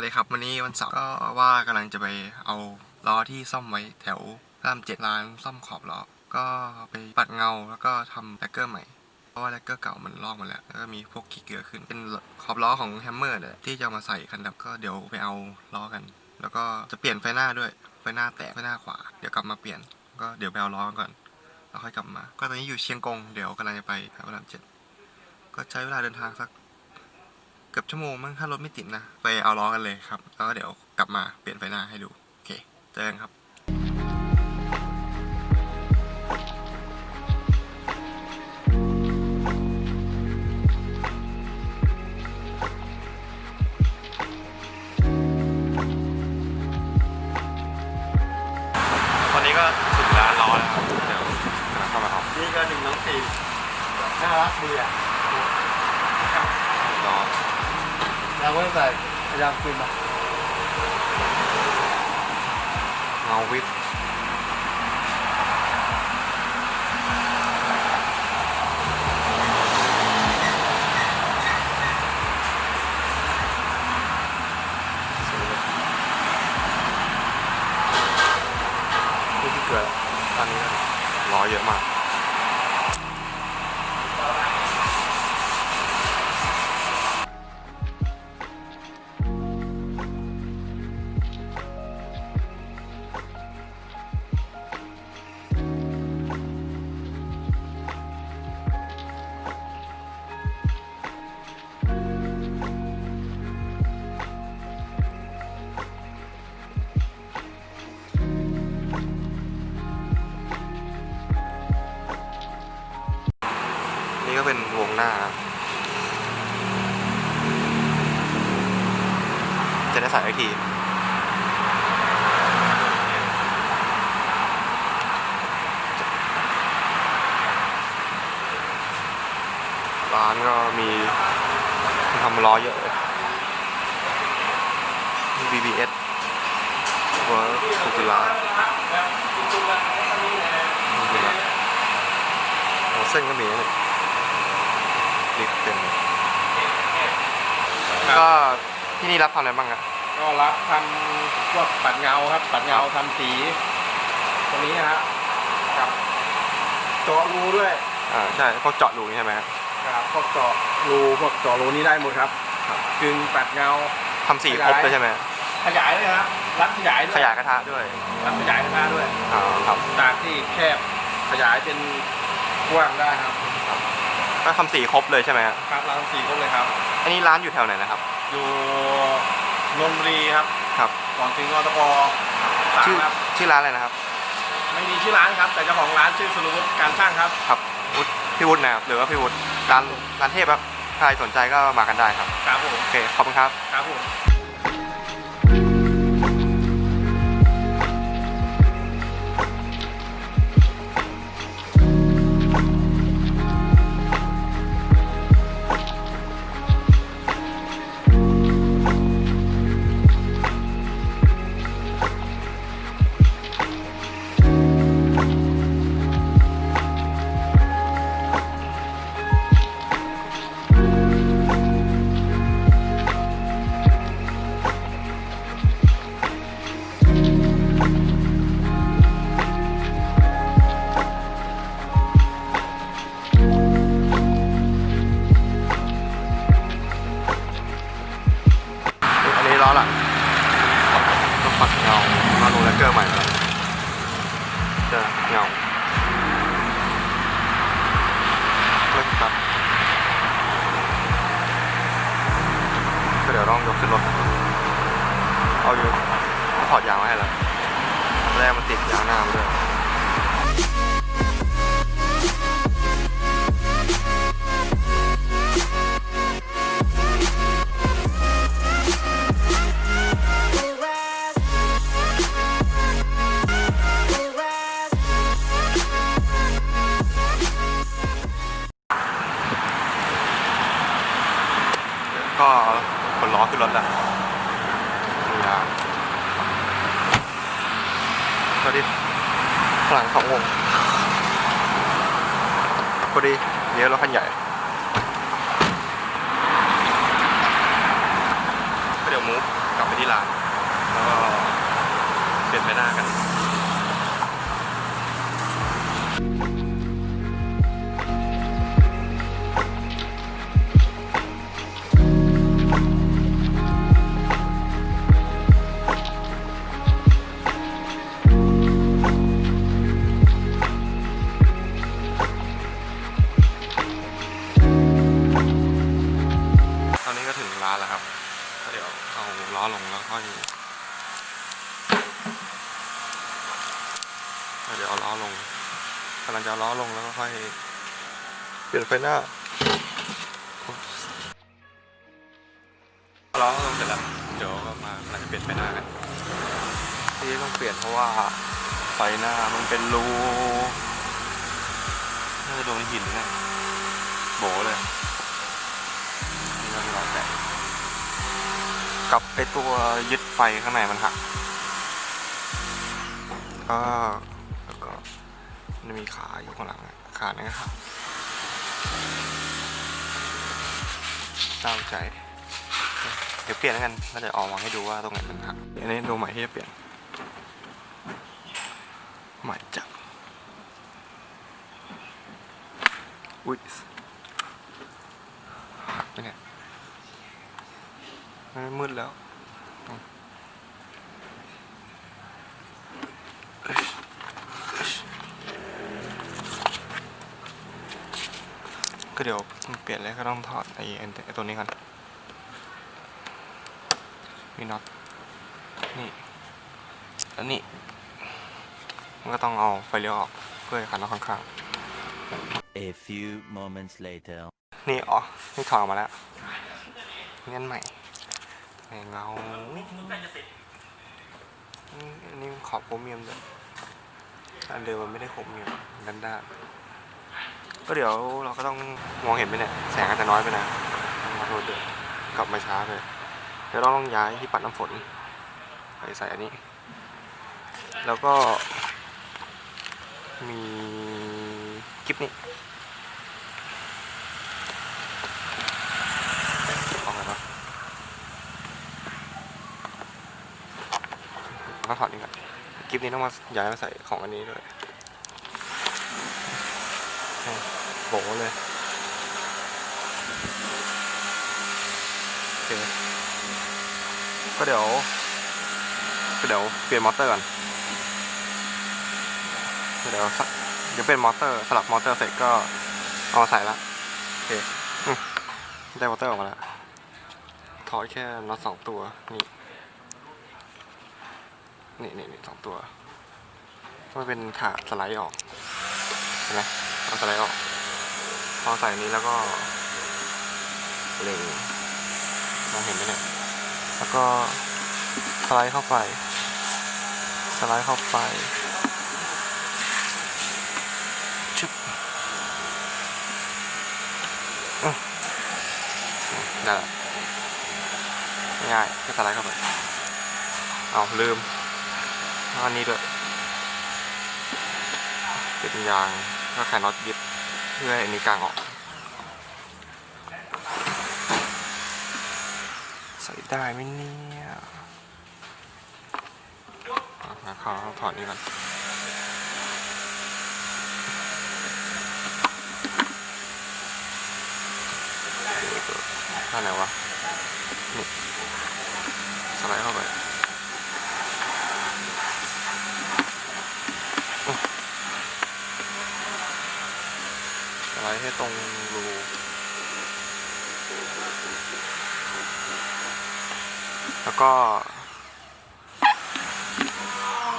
วัสดีครับ วันนี้วันเสาร์ก็ว่ากำลังจะไปเอาล้อที่ซ่อมไว้แถวรามเจ็ดร้านซ่อมขอบล้อก็ไปปัดเงาแล้วก็ทำแลกเกอร์ใหม่ เพราะว่าแลกเกอร์เก่ามันลอกหมาแล้วแล้วก็มีพวกขี้เกลือขึ้นเป็นขอบล้อของแฮมเมอร์เนี่ยที่จะมาใส่คันดับก็เดี๋ยวไปเอาล้อกัน แล้วก็จะเปลี่ยนไฟหน้าด้วยไฟหน้าแตกไฟหน้าขวาเดี๋ยวกลับมาเปลี่ยนก็เดี๋ยวไปเอาล้อก่อนแล้วค่อยกลับมา ก็ตอนนี้อยู่เชียงกงเดี๋ยวกำลังจะไปแถวรามเจ็ดก็ใช้เวลาเดินทางสัก เกือบชั่วโมงมั้งถ้ารถไม่ติดนะ ไปเอาล้อกันเลยครับ แล้วก็เดี๋ยวกลับมาเปลี่ยนไฟหน้าให้ดูโอเคเจอกันครับตอนนี้ก็ถึงร้านล้อแล้วครับเดี๋ยวกำลังเข้ามาเอานี่ก็หนึ่งน้องสี่น่ารักดีอะล้อ เราก็ใส่พยายามคืนมาเงาวิบ ร้านก็มีทำล้อเยอะเลยมี BBS เวิร์กสุกุลาโอ้เส้นก็มีนะเนี่ยลิฟต์เต็มเลยก็ที่นี่รับทำอะไรบ้างอะก็รับทำพวกปัดเงาครับ ปัดเงาทำสีตรงนี้นะครับกับเจาะรูด้วย อ่าใช่พวกเจาะรูนี่ใช่ไหมครับ ครับพวกเจาะรูพวกเจาะรูนี้ได้หมดครับกึ่งปัดเงา ทำสีครบเลยใช่ไหมขยายเลยครับรับขยายด้วขยายกระทะด้วยรับขยายกระทะด้วยอ่าครับจากที่แคบขยายเป็นกว้างได้ครับก็ทำสีครบเลยใช่ไหมครับครับร้านสีครบเลยครับ อันนี้ร้านอยู่แถวไหนนะครับ อยู่นนทบุรีครับครับก่อนถึงอตปสามชื่อครับชื่อร้านอะไรนะครับ ไม่มีชื่อร้านครับ แต่เจ้าของร้านชื่อสุรวุฒิการช่างครับ ครับวุฒิพี่วุฒินะครับหรือว่าพี่วุฒิ ร้านร้านเทพครับใครสนใจก็มากันได้ครับ ครับผม โอเค ขอบคุณครับ ครับผม ต้องปัดเงามาลงแลกเกอร์ใหม่แล้วเจะเงาเลิกครับก็เดี๋ยวต้องยกขึ้นรถเอาอยู่ถอดยางมาให้แล้วแรกมันติดยางหน้ามาด้วย ก็ขนล้อขึ้นรถแล้วนี่นะสวัสดีหลังของวงพอดีเลี้ยวรถคันใหญ่ก็เดี๋ยวมูฟกลับไปที่ร้านแล้วก็เปลี่ยนไปหน้ากัน กำลังจะเอาล้อลงแล้วก็ค่อยเปลี่ยนไฟหน้าล้อลงเสร็จแล้วเดี๋ยวก็มากำลังจะเปลี่ยนไฟหน้ากันที่ต้องเปลี่ยนเพราะว่าไฟหน้ามันเป็นรูน่าจะโดนหินนะโบเลยนี่ก็มีรอยแตกกับไอตัวยึดไฟข้างในมันหักก็แล้วก็ มันจะมีขาอยู่ข้างหลังขาเนี่ยหักเศร้าใจ เดี๋ยวเปลี่ยนแล้วกันก็จะออกมาให้ดูว่าตรงไหนมันหักอันนี้ดูใหม่ที่จะเปลี่ยนใหม่จับอุ้ยหักไปเนี่ยมันมืดแล้ว ก็เดี๋ยวเปลี่ยนเลยก็ต้องถอดไอ้ไอ้ไอ้ตัวนี้ก่อนมีน็อตนี่แล้วนี่มันก็ต้องเอาไฟเลี้ยวออกเพื่อให้ขันน็อตข้าง A few moments later. ๆนี่อ๋อนี่ถอดออกมาแล้วเงี้ยใหม่ในเงาอืมอันนี้ขอบโครเมียมด้วยอันเดิมมันไม่ได้โครเมียมด้านด้านๆ ก็เดี๋ยวเราก็ต้องมองเห็นไหมเนี่ยแสงอาจจะน้อยไปนะมาโทษด้วยกลับมาช้าเลยเดี๋ยวเราต้องย้ายที่ปัดน้ำฝนไปใส่อันนี้ แล้วก็มีคลิปนี้ออกไงวะต้องถอดนี่ก่อนคลิปนี้ต้องมาย้ายมาใส่ของอันนี้ด้วยให้ โบเลยโอเคก็เดี๋ยวก็เดี๋ยวเปลี่ยนมอเตอร์ก่อนเดี๋ยวสเดี๋ยวเป็นมอเตอร์สลับมอเตอร์เสร็จก็เอามาใส่ละโอเคได้มอเตอร์ออกมาแล้วถอดแค่น็อตสองตัวนี่นี่นี่นี่สองตัวมันเป็นถาสไลด์ออกเห็นไหมเอาสไลด์ออก อใส่นี้แล้วก็เล็งมองเห็นไหมเนี่ย แล้วก็สไลด์เข้าไป สไลด์เข้าไปชึบอืมได้ละง่ายๆแค่สไลด์เข้าไป เอาลืมอาอันนี้ด้วยเป็นยางก็ไขน็อตยึด เพื่อให้อันนี้กลางออก ใส่ได้ไหมเนี่ยอะขอถอดนี้ก่อนท่าไหนวะ นี่ สไลด์เข้าไป ค่ตรงรูแล้วก็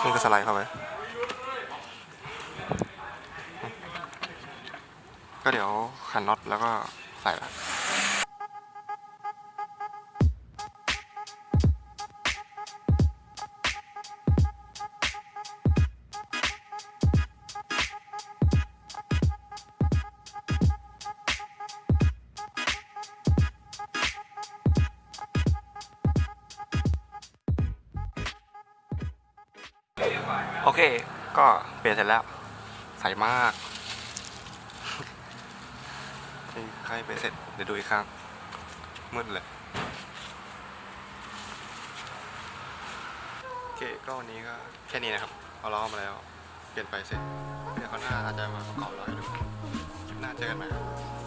นี่ก็สไลด์เข้าไป ก็เดี๋ยวขันน็อตแล้วก็ใส่ละ โอเค ก็เปลี่ยนเสร็จแล้ว ใสมากใครไปเสร็จ เดี๋ยวดูอีกครั้ง มืดเลย โอเค ก็วันนี้ก็แค่นี้นะครับ เอาล้อมาแล้ว เปลี่ยนไฟเสร็จ เดี๋ยวเขาหน้าอาจจะมาประกอบล้อให้ดู คลิปหน้าเจอกันใหม่ครับ